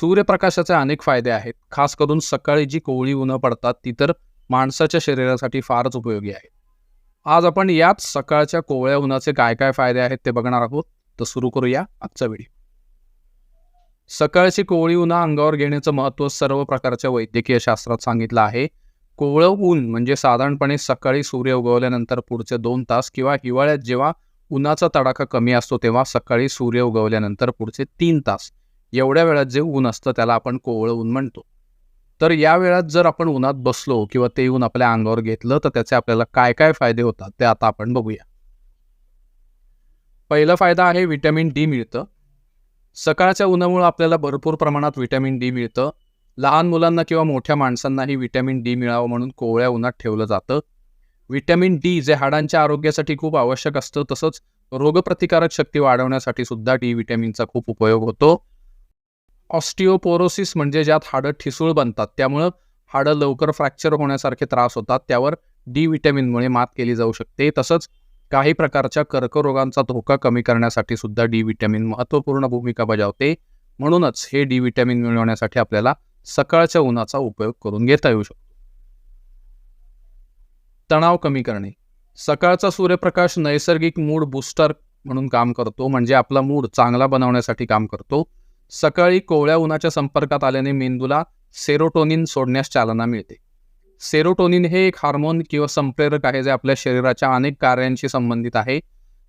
सूर्यप्रकाशाचे अनेक फायदे आहेत. खास करून सकाळी जी कोवळी उन्हं पडतात ती तर माणसाच्या शरीरासाठी फारच उपयोगी आहे आज आपण याच सकाळच्या कोवळ्या उन्हाचे काय काय फायदे आहेत ते बघणार आहोत. तर सुरू करूया आजचा व्हिडिओ. सकाळची कोवळी उन्हा अंगावर घेण्याचं महत्त्व सर्व प्रकारच्या वैद्यकीय शास्त्रात सांगितलं आहे. कोवळं ऊन म्हणजे साधारणपणे सकाळी सूर्य उगवल्यानंतर पुढचे दोन तास किंवा हिवाळ्यात जेव्हा उन्हाचा तडाखा कमी असतो तेव्हा सकाळी सूर्य उगवल्यानंतर पुढचे तीन तास. एवढ्या वेळात जे ऊन असतं त्याला आपण कोवळं ऊन म्हणतो. तर या वेळात जर आपण उन्हात बसलो किंवा ते ऊन आपल्या अंगावर घेतलं तर त्याचे आपल्याला काय काय फायदे होतात ते आता आपण बघूया. पहिला फायदा आहे विटॅमिन डी मिळतं. सकाळच्या उन्हामुळे आपल्याला भरपूर प्रमाणात विटॅमिन डी मिळतं. लहान मुलांना किंवा मोठ्या माणसांनाही विटॅमिन डी मिळावं म्हणून कोवळ्या उन्हात ठेवलं जातं. विटॅमिन डी जे हाडांच्या आरोग्यासाठी खूप आवश्यक असतं तसंच रोगप्रतिकारक शक्ती वाढवण्यासाठी सुद्धा डी व्हिटॅमिनचा खूप उपयोग होतो. ऑस्टिओपोरोसिस म्हणजे ज्यात हाडं ठिसूळ बनतात. त्यामुळं हाडं लवकर फ्रॅक्चर होण्यासारखे त्रास होतात. त्यावर डी व्हिटॅमिनमुळे मात केली जाऊ शकते. तसंच काही प्रकारच्या कर्करोगांचा धोका कमी करण्यासाठी सुद्धा डी व्हिटॅमिन महत्त्वपूर्ण भूमिका बजावते. म्हणूनच हे डी व्हिटॅमिन मिळवण्यासाठी आपल्याला सकाळच्या उन्हाचा उपयोग करून घेता येऊ शकतो. तणाव कमी करणे. सकाळचा सूर्यप्रकाश नैसर्गिक मूड बूस्टर म्हणून काम करतो. म्हणजे आपला मूड चांगला बनवण्यासाठी काम करतो. सकाळी कोवळ्या उन्हाच्या संपर्कात आल्याने मेंदूला सेरोटोनिन सोडण्यास चालना मिळते. सेरोटोनिन हे एक हार्मोन किंवा संप्रेरक आहे जे आपल्या शरीराच्या अनेक कार्यांशी संबंधित आहे.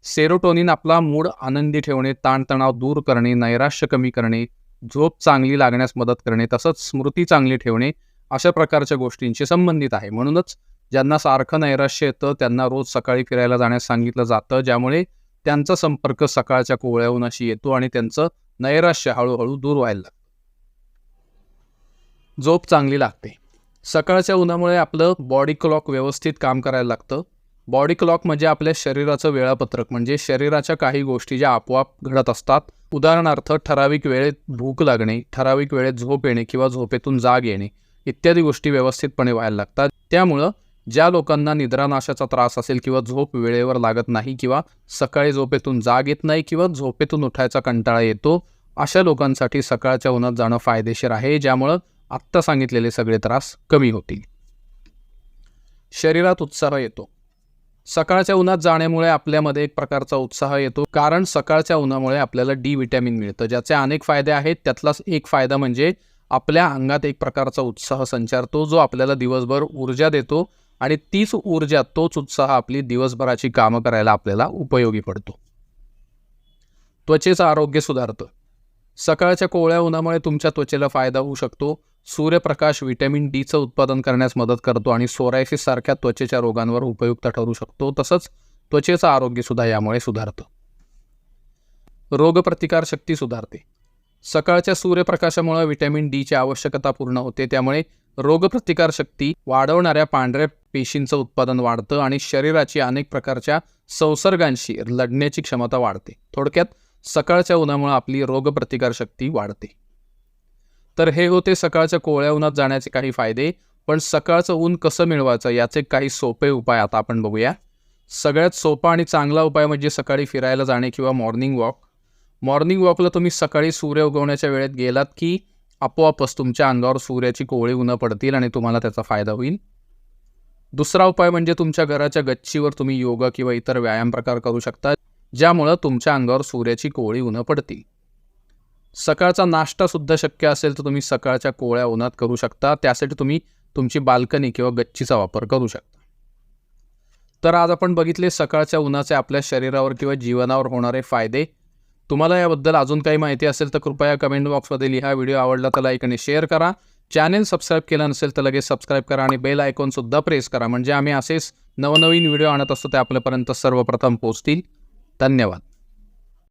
सेरोटोनिन आपला मूड आनंदी ठेवणे ताणतणाव दूर करणे नैराश्य कमी करणे झोप चांगली लागण्यास मदत करणे तसंच स्मृती चांगली ठेवणे अशा प्रकारच्या गोष्टींशी संबंधित आहे. म्हणूनच ज्यांना सारखं नैराश्य येतं त्यांना रोज सकाळी फिरायला जाण्यास सांगितलं जातं ज्यामुळे त्यांचा संपर्क सकाळच्या कोवळ्या उन्हाशी येतो आणि त्यांचं नैराश्य हळूहळू दूर व्हायला लागतं झोप चांगली लागते. सकाळच्या उन्हामुळे आपलं बॉडी क्लॉक व्यवस्थित काम करायला लागतं. बॉडी क्लॉक म्हणजे आपल्या शरीराचं वेळापत्रक म्हणजे शरीराच्या काही गोष्टी ज्या आपोआप घडत असतात. उदाहरणार्थ ठराविक वेळेत भूक लागणे ठराविक वेळेत झोप येणे किंवा झोपेतून जाग येणे इत्यादी गोष्टी व्यवस्थितपणे व्हायला लागतात. त्यामुळं ज्या लोकांना निद्रानाशाचा त्रास असेल किंवा झोप वेळेवर लागत नाही किंवा सकाळी झोपेतून जाग येत नाही किंवा झोपेतून उठायचा कंटाळा येतो अशा लोकांसाठी सकाळच्या उन्हात जाणं फायदेशीर आहे ज्यामुळं आत्ता सांगितलेले सगळे त्रास कमी होतील. शरीरात उत्साह येतो. सकाळच्या उन्हात जाण्यामुळे आपल्यामध्ये एक प्रकारचा उत्साह येतो कारण सकाळच्या उन्हामुळे आपल्याला डी व्हिटॅमिन मिळतं ज्याचे अनेक फायदे आहेत. त्यातलाच एक फायदा म्हणजे आपल्या अंगात एक प्रकारचा उत्साह संचारतो जो आपल्याला दिवसभर ऊर्जा देतो आणि तीच ऊर्जा तोच उत्साह आपली दिवसभराची कामं करायला आपल्याला उपयोगी पडतो. त्वचेचं आरोग्य सुधारतं. सकाळच्या कोवळ्या उन्हामुळे तुमच्या त्वचेला फायदा होऊ शकतो. सूर्यप्रकाश व्हिटॅमिन डीचं उत्पादन करण्यास मदत करतो आणि सोरायसिस सारख्या त्वचेच्या रोगांवर उपयुक्त ठरू शकतो. तसंच त्वचेचं आरोग्यसुद्धा यामुळे सुधारतं. रोगप्रतिकार शक्ती सुधारते. सकाळच्या सूर्यप्रकाशामुळे व्हिटॅमिन डीची आवश्यकता पूर्ण होते. त्यामुळे रोगप्रतिकार शक्ती वाढवणाऱ्या पांढऱ्या पेशींचं उत्पादन वाढतं आणि शरीराची अनेक प्रकारच्या संसर्गांशी लढण्याची क्षमता वाढते. थोडक्यात सकाळच्या उन्हामुळे आपली रोगप्रतिकार शक्ती वाढते. तर हे होते सकाळच्या कोवळ्या उन्हात जाण्याचे काही फायदे पण सकाळचं ऊन कसं मिळवायचं याचे काही सोपे उपाय आता आपण बघूया. सगळ्यात सोपा आणि चांगला उपाय म्हणजे सकाळी फिरायला जाणे किंवा मॉर्निंग वॉक. मॉर्निंग वॉकला तुम्ही सकाळी सूर्य उगवण्याच्या वेळेत गेलात की आपोआपच तुमच्या अंगावर सूर्याची कोवळी उन्हं पडतील आणि तुम्हाला त्याचा फायदा होईल. दुसरा उपाय म्हणजे तुमच्या घराच्या गच्चीवर तुम्ही योगा किंवा इतर व्यायाम प्रकार करू शकता ज्यामुळं तुमच्या अंगावर सूर्याची कोवळी उन्हं पडतील. सकाळचा नाश्तासुद्धा शक्य असेल तर तुम्ही सकाळच्या कोवळ्या उन्हात करू शकता त्यासाठी तुम्ही तुमची बाल्कनी किंवा गच्चीचा वापर करू शकता. तर आज आपण बघितले सकाळच्या उन्हाचे आपल्या शरीरावर किंवा जीवनावर होणारे फायदे तुम्हाला याबद्दल अजून काही माहिती असेल तर कृपया कमेंट बॉक्समध्ये लिहा व्हिडिओ आवडला तर लाईक आणि शेअर करा. चॅनेल सबस्क्राईब केलं नसेल तर लगेच सबस्क्राईब करा आणि बेल आयकॉनसुद्धा प्रेस करा. म्हणजे आम्ही असेच नवनवीन व्हिडिओ आणत असतो ते आपल्यापर्यंत सर्वप्रथम पोहोचतील. धन्यवाद.